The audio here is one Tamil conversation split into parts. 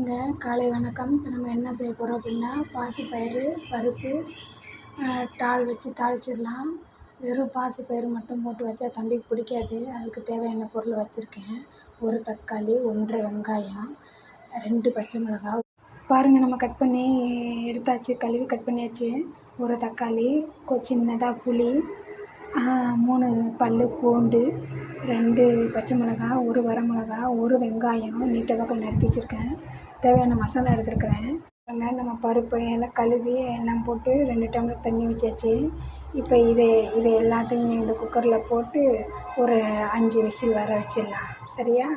இங்கே காலை வணக்கம். இப்போ நம்ம என்ன செய்ய போகிறோம் அப்படின்னா பாசிப்பயிறு பருப்பு டால் வச்சு தாளிச்சிடலாம். வெறும் பாசிப்பயிறு மட்டும் போட்டு வச்சா தம்பிக்கு பிடிக்காது. அதுக்கு தேவையான பொருள் வச்சுருக்கேன். ஒரு தக்காளி ஒன்று வெங்காயம் ரெண்டு பச்சை மிளகா. பாருங்கள் நம்ம கட் பண்ணி எடுத்தாச்சு கழுவி கட் பண்ணியாச்சு. ஒரு தக்காளி கொ சின்னதாக புளி மூணு பல் பூண்டு ரெண்டு பச்சை மிளகா ஒரு வரமிளகா ஒரு வெங்காயம் நீட்ட வாக்கில் நறுக்கி வச்சுருக்கேன். தேவையான மசாலா எடுத்துருக்கிறேன். அதனால் நம்ம பருப்பு எல்லாம் கழுவி எல்லாம் போட்டு ரெண்டு டம்ளர் தண்ணி வச்சாச்சு. இப்போ இதை இதை எல்லாத்தையும் இந்த குக்கரில் போட்டு ஒரு அஞ்சு விசில் வர வச்சிடலாம். சரியா?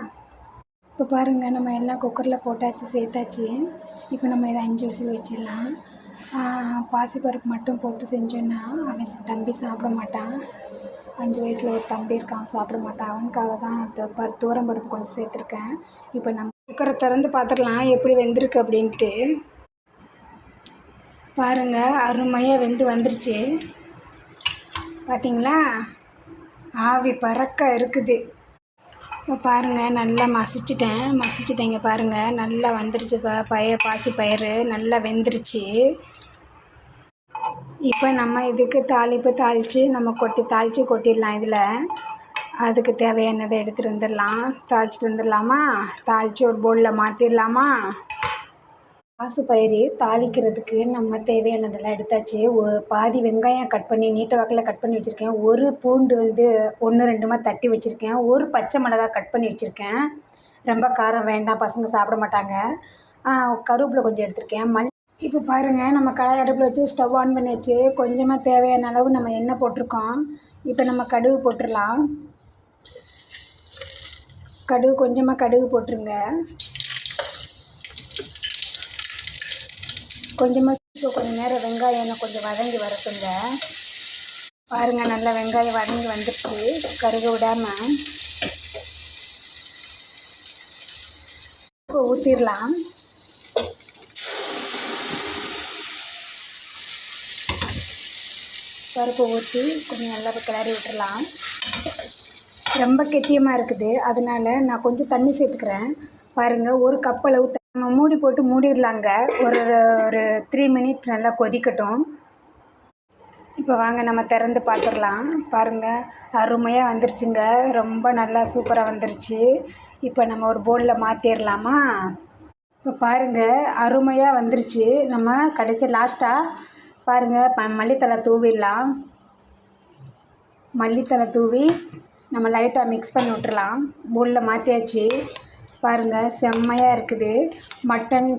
இப்போ பாருங்கள் நம்ம எல்லாம் குக்கரில் போட்டாச்சு சேர்த்தாச்சு. இப்போ நம்ம இதை அஞ்சு விசில் வச்சிடலாம். பாசிப்பருப்பு மட்டும் போட்டு செஞ்சோன்னா அவன் தம்பி சாப்பிட மாட்டான். அஞ்சு வயசில் ஒரு தம்பி இருக்கான் சாப்பிட மாட்டான். அவனுக்காக தான் பரு துவரம் பருப்பு கொஞ்சம் சேர்த்துருக்கேன். இப்போ நம்ம குக்கரை திறந்து பார்த்துடலாம் எப்படி வெந்திருக்கு அப்படின்ட்டு. பாருங்கள் அருமையாக வெந்து வந்துருச்சு. பார்த்தீங்களா ஆவி பறக்க இருக்குது. இப்போ பாருங்கள் நல்லா மசிச்சிட்டேன். மசிச்சிட்டேங்க பாருங்கள் நல்லா வந்துருச்சு ப பய பாசி பயிறு. நல்லா வெந்துருச்சு. இப்போ நம்ம இதுக்கு தாளிப்பு தாளித்து நம்ம கொட்டி தாளித்து கொட்டிடலாம் இதில். அதுக்கு தேவையானதை எடுத்துகிட்டு வந்துடலாம். தாளிச்சிட்டு வந்துடலாமா? தாளித்து ஒரு பவுலில் மாற்றிடலாமா பயிறு தாளிக்கிறதுக்கு நம்ம தேவையானதெல்லாம் எடுத்தாச்சு. ஒ பாதி வெங்காயம் கட் பண்ணி நீட்ட வாக்கில் கட் பண்ணி வச்சுருக்கேன். ஒரு பூண்டு வந்து ஒன்று ரெண்டுமா தட்டி வச்சுருக்கேன். ஒரு பச்சை மிளகா கட் பண்ணி வச்சுருக்கேன். ரொம்ப காரம் வேண்டாம் பசங்க சாப்பிட மாட்டாங்க. கருவேப்பிலை கொஞ்சம் எடுத்திருக்கேன். மல் இப்போ பாருங்கள் நம்ம கடாய் அடுப்பில் வச்சு ஸ்டவ் ஆன் பண்ணியாச்சு. கொஞ்சமாக தேவையான அளவு நம்ம எண்ணெய் போட்டிருக்கோம். இப்போ நம்ம கடுகு போட்டுடலாம் கடுகு கொஞ்சமாக கடுகு போட்டுருங்க. கொஞ்சமாக இப்போ கொஞ்சம் நேரம் வெங்காயம் எனக்கு கொஞ்சம் வதங்கி வரட்டுங்க பாருங்கள் நல்லா வெங்காயம் வதங்கி வந்துடுச்சு கருக விடாமல் இப்போ ஊற்றிடலாம் பருப்பு ஊற்றி கொஞ்சம் நல்லா கிளறி விட்டுறலாம் ரொம்ப கெட்டியமாக இருக்குது. அதனால் நான் கொஞ்சம் தண்ணி சேர்த்துக்கிறேன். பாருங்கள் ஒரு கப் அளவு நம்ம மூடி போட்டு மூடிடலாங்க. ஒரு ஒரு த்ரீ மினிட் நல்லா கொதிக்கட்டும். இப்போ வாங்க நம்ம திறந்து பார்த்துடலாம் பாருங்கள் அருமையாக வந்துருச்சுங்க. ரொம்ப நல்லா சூப்பராக வந்துருச்சு. இப்போ நம்ம ஒரு போலில் மாற்றிடலாமா இப்போ பாருங்கள் அருமையாக வந்துருச்சு. நம்ம கடைசி லாஸ்ட்டாக பாருங்கள் ப மல்லித்தழை தூவிடலாம். மல்லித்தழை தூவி நம்ம லைட்டாக மிக்ஸ் பண்ணி விட்டுறலாம் பவுலில் மாற்றியாச்சு பாருங்கள் செம்மையாக இருக்குது. மட்டன்